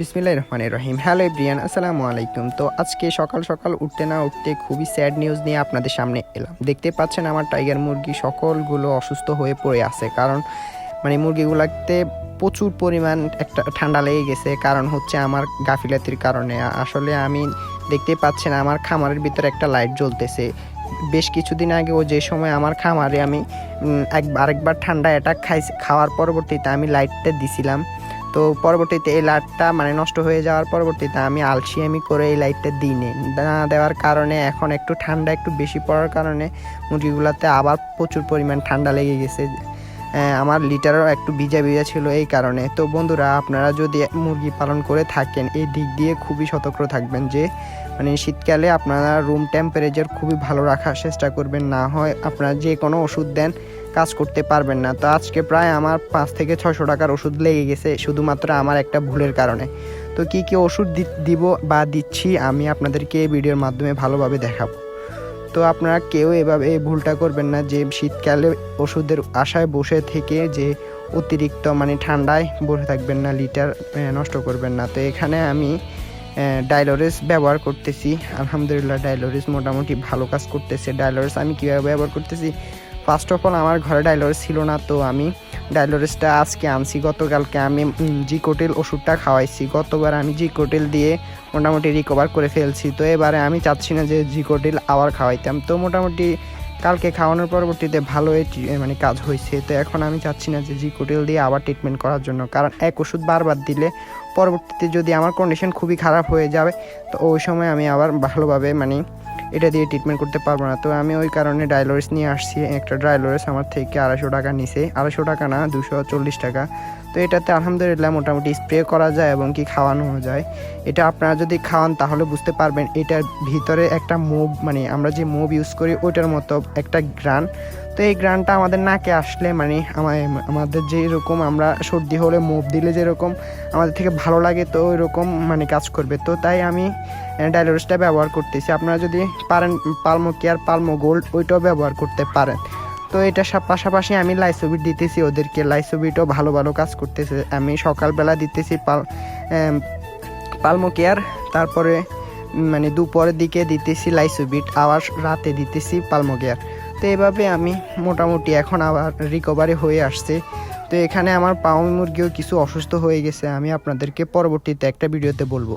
বিসমিল্লাহ রহমান রহিম। Hello Brian আসসালামু আলাইকুম। তো আজকে সকাল সকাল উঠতে না উঠতে খুবই স্যাড নিউজ নিয়ে আপনাদের সামনে এলাম। দেখতে পাচ্ছেন আমার টাইগার মুরগি সকলগুলো অসুস্থ হয়ে পড়ে আছে, কারণ মানে মুরগিগুলোতে প্রচুর পরিমাণ একটা ঠান্ডা লেগে গেছে, কারণ হচ্ছে আমার গাফিলাতির কারণে। আসলে আমি দেখতে পাচ্ছেন আমার খামারের ভিতরে একটা লাইট জ্বলতেছে। বেশ কিছুদিন আগে ও যে সময় আমার খামারে আমি একবার আরেকবার ঠান্ডা অ্যাটাক খাই খাওয়ার পরবর্তীতে আমি লাইটটা দিছিলাম। তো পরবর্তীতে এই লাইটটা মানে নষ্ট হয়ে যাওয়ার পরবর্তীতে আমি আলসিয়ামি করে এই লাইটটা দিই নি। দেওয়ার কারণে এখন একটু ঠান্ডা, একটু বেশি পড়ার কারণে মুরগিগুলোতে আবার প্রচুর পরিমাণ ঠান্ডা লেগে গেছে। আমার লিটারও একটু ভিজা ভিজা ছিল এই কারণে। তো বন্ধুরা, আপনারা যদি মুরগি পালন করে থাকেন, এই দিক দিয়ে খুবই সতর্ক থাকবেন যে মানে শীতকালে আপনারা রুম টেম্পারেচার খুবই ভালো রাখার চেষ্টা করবেন। না হয় আপনারা যে কোনো ওষুধ দেন কাজ করতে পারবেন না। তো আজকে প্রায় আমার পাঁচ থেকে ছশো টাকার ওষুধ লেগে গেছে, শুধুমাত্র আমার একটা ভুলের কারণে। তো কি কি ওষুধ দিব বা দিচ্ছি আমি আপনাদেরকে এই ভিডিওর মাধ্যমে ভালোভাবে দেখাবো। তো আপনারা কেউ এভাবে এই ভুলটা করবেন না যে শীতকালে ওষুধের আশায় বসে থেকে যে অতিরিক্ত মানে ঠান্ডায় বসে থাকবেন না, লিটার নষ্ট করবেন না। তো এখানে আমি ডাইলোরেস ব্যবহার করতেছি। আলহামদুলিল্লাহ, ডাইলোরেস মোটামুটি ভালো কাজ করতেছে। ডাইলোরেস আমি কীভাবে ব্যবহার করতেছি? ফার্স্ট অফ অল আমার ঘরে ডাইলোরেস ছিল না, তো আমি ডাইলোরেসটা আজকে আনছি। গতকালকে আমি জি কোটেল ওষুধটা খাওয়াইছি। গতবার আমি জি কোটেল দিয়ে মোটামুটি রিকভার করে ফেলছি। তো এবারে আমি চাচ্ছি না যে জি কোটেল আবার খাওয়াইতাম। তো মোটামুটি কালকে খাওয়ানোর পরবর্তীতে ভালোই মানে কাজ হয়েছে তো এখন আমি চাচ্ছি না যে জি কোটেল দিয়ে আবার ট্রিটমেন্ট করার জন্য। কারণ এক ওষুধ বারবার দিলে পরবর্তীতে যদি আমার কন্ডিশন খুবই খারাপ হয়ে যাবে, তো ওই সময় আমি আবার ভালোভাবে মানে এটা দিয়ে ট্রিটমেন্ট করতে পারব না। তো আমি ওই কারণে ডায়লোরিস নিয়ে আসছি। একটা ডাইলোরেস আমার থেকে আড়াইশো টাকা নিছে। আড়াইশো টাকা না, দুশো চল্লিশ টাকা। তো এটাতে আলহামদুলিল্লাহ মোটামুটি স্প্রে করা যায় এবং কি খাওয়ানো যায়। এটা আপনারা যদি খাওয়ান তাহলে বুঝতে পারবেন এটার ভিতরে একটা মুভ মানে আমরা যে মুভ ইউজ করি, ওইটার মতো একটা গ্রান তো এই গ্রানটা আমাদের নাকে আসলে মানে আমা- আমাদের যেরকম আমরা সর্দি হলে মুভ দিলে যেরকম আমাদের থেকে ভালো লাগে তো ওই রকম মানে কাজ করবে। তো তাই আমি ডাইলোরেসটা ব্যবহার করতেছি। আপনারা যদি পারেন পালমো কেয়ার, পালমো গোল্ড, ওইটাও ব্যবহার করতে পারেন। তো এটা সব পাশাপাশি আমি লাইসোবিট দিতেছি ওদেরকে। লাইসোবিটও ভালো ভালো কাজ করতেছে। আমি সকালবেলা দিতেছি পাল পালমো কেয়ার। তারপরে মানে দুপুরের দিকে দিতেছি লাইসোবিট। আবার রাতে দিতেছি পালমো কেয়ার। তো এভাবে আমি মোটামুটি এখন আবার রিকভারি হয়ে আসছে। তো এখানে আমার পাউ মুরগিও কিছু অসুস্থ হয়ে গেছে, আমি আপনাদেরকে পরবর্তীতে একটা ভিডিওতে বলব।